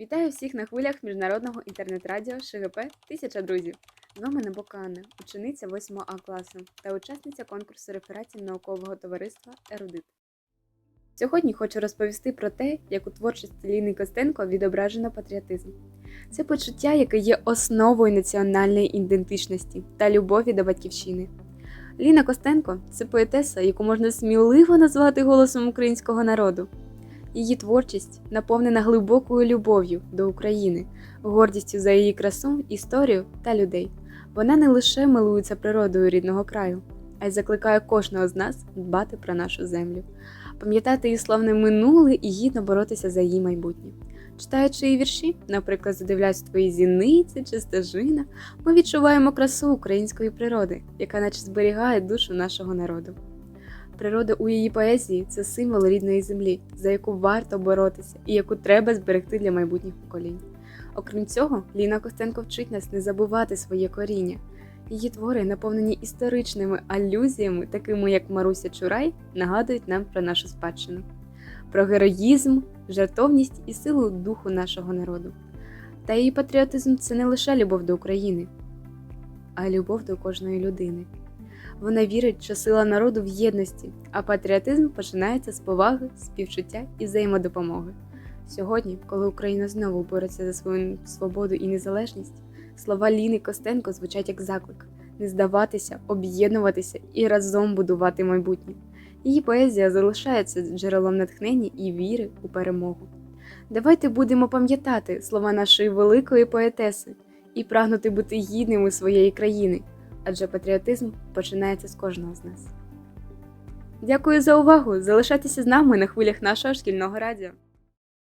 Вітаю всіх на хвилях міжнародного інтернет-радіо ШГП Тисяча друзів. З вами Набока Анна, учениця 8 А класу та учасниця конкурсу рефератів наукового товариства Ерудит. Сьогодні хочу розповісти про те, як у творчості Ліни Костенко відображено патріотизм. Це почуття, яке є основою національної ідентичності та любові до батьківщини. Ліна Костенко це поетеса, яку можна сміливо назвати голосом українського народу. Її творчість наповнена глибокою любов'ю до України, гордістю за її красу, історію та людей. Вона не лише милується природою рідного краю, а й закликає кожного з нас дбати про нашу землю, пам'ятати її славне минуле і гідно боротися за її майбутнє. Читаючи її вірші, наприклад, задивляюсь твої зіниці чи стежина, ми відчуваємо красу української природи, яка наче зберігає душу нашого народу. Природа у її поезії це символ рідної землі, за яку варто боротися і яку треба зберегти для майбутніх поколінь. Окрім цього, Ліна Костенко вчить нас не забувати своє коріння. Її твори, наповнені історичними алюзіями, такими як Маруся Чурай, нагадують нам про нашу спадщину, про героїзм, жертовність і силу духу нашого народу. Та її патріотизм це не лише любов до України, а любов до кожної людини. Вона вірить, що сила народу в єдності, а патріотизм починається з поваги, співчуття і взаємодопомоги. Сьогодні, коли Україна знову бореться за свою свободу і незалежність, слова Ліни Костенко звучать як заклик не здаватися, об'єднуватися і разом будувати майбутнє. Її поезія залишається джерелом натхнення і віри у перемогу. Давайте будемо пам'ятати слова нашої великої поетеси і прагнути бути гідними своєї країни адже патріотизм починається з кожного з нас. Дякую за увагу! Залишайтеся з нами на хвилях нашого шкільного радіо.